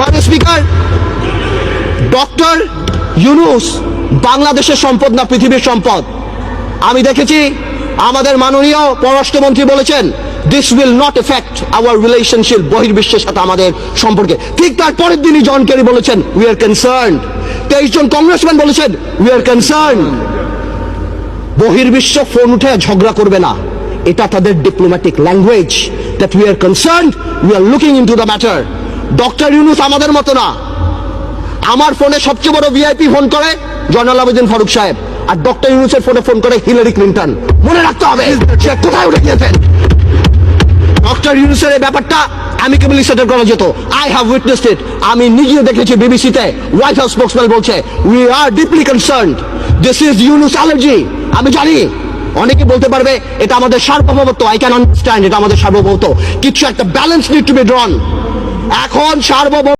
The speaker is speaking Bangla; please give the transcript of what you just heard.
মাননীয় স্পিকার, ডক্টর ইউনুস, বাংলাদেশের সম্পদ না পৃথিবীর সম্পদ? আমি দেখেছি, আমাদের মাননীয় পররাষ্ট্রমন্ত্রী বলেছেন this will not affect our relationship বহির্বিশ্বের সাথে আমাদের সম্পর্কে। ঠিক তার পরের দিনই জন কেরি বলেছেন উই আর কনসার্ন তেইশ জন কংগ্রেসম্যান বলেছেন উই আর কনসার্ন বহির্বিশ্ব ফোন উঠে ঝগড়া করবে না। এটা তাদের diplomatic language that we are concern we are looking into the matter doctor Yunus আমাদের মতো না। আমার ফোনে সবচেয়ে বড় ভিআইপি ফোন করে জয়নাল আবেদিন ফারুক সাহেব, আর ডক্টর ইউনুসের ফোনে ফোন করে হিলারি ক্লিন্টন। মনে রাখতে হবে, সে কোথায় উঠে গিয়েছেন? ডক্টর ইউনুসের এই ব্যাপারটা অ্যামিকেবলি সেটেল করা যেত। আই হ্যাভ উইটনেসড ইট আমি নিজেও দেখেছি বিবিসিতে হোয়াইট হাউস স্পোক্সম্যান বলছে we are deeply concern this is Yunus allergy আমি জানি। অনেকে বলতে পারবে, এটা আমাদের সার্বভৌমত্ব। আই ক্যান আন্ডারস্ট্যান্ড এটা আমাদের সার্বভৌমত্ব। কিছু একটা balance need to be drawn এখন সার্বভৌম